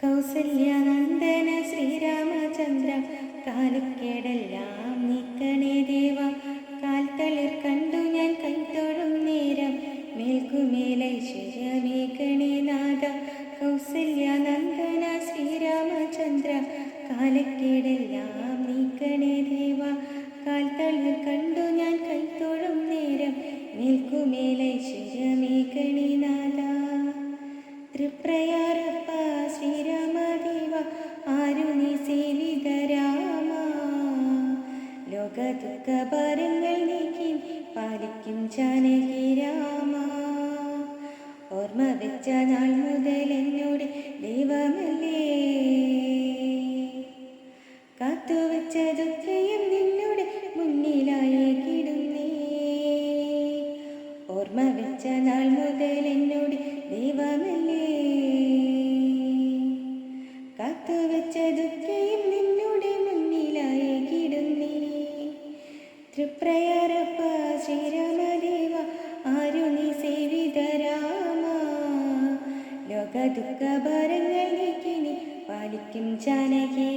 കൗസല്യാനന്ദന ശ്രീരാമചന്ദ്ര കാലുക്കേടെല്ലാം നീക്കണേ ദേവ. കാൽത്തളിർ കണ്ടു ഞാൻ കൈത്തൊഴും നേരം മേൽക്കുമേലൈശ്വര്യമേകണേ നാഥ. കൗസല്യാനന്ദന ശ്രീരാമചന്ദ്ര കാലക്കേടെല്ലാം നീക്കണേ ദേവ. കാൽത്തളിർ കണ്ടു ഞാൻ കൈത്തൊഴും നേരം മേൽക്കുമേലൈശ്വര്യമേകണേ നാഥ. തൃപ്രയാരപ്പ ലോക ദുഃഖ ഭാരങ്ങൾ നീക്കി പാലിക്കും ജാനകി രാമ. ഓർമ്മ വെച്ച നാൾ മുതൽ എന്നോട് ദൈവമല്ലേ? കാത്തുവച്ചതൊക്കെയും നിന്നോട് മുന്നിലായി കിടുന്നേ. ഓർമ്മ വെച്ച നാൾ മുതൽ എന്നോട് ദൈവമല്ലേ തൃപ്രയാരപ്പ ശ്രീരാമദേവ ആരു നീ സേവിത ലോക ദുഃഖ ഭാരങ്ങൾ നീക്കി നീ പാലിക്കും ജാനകി.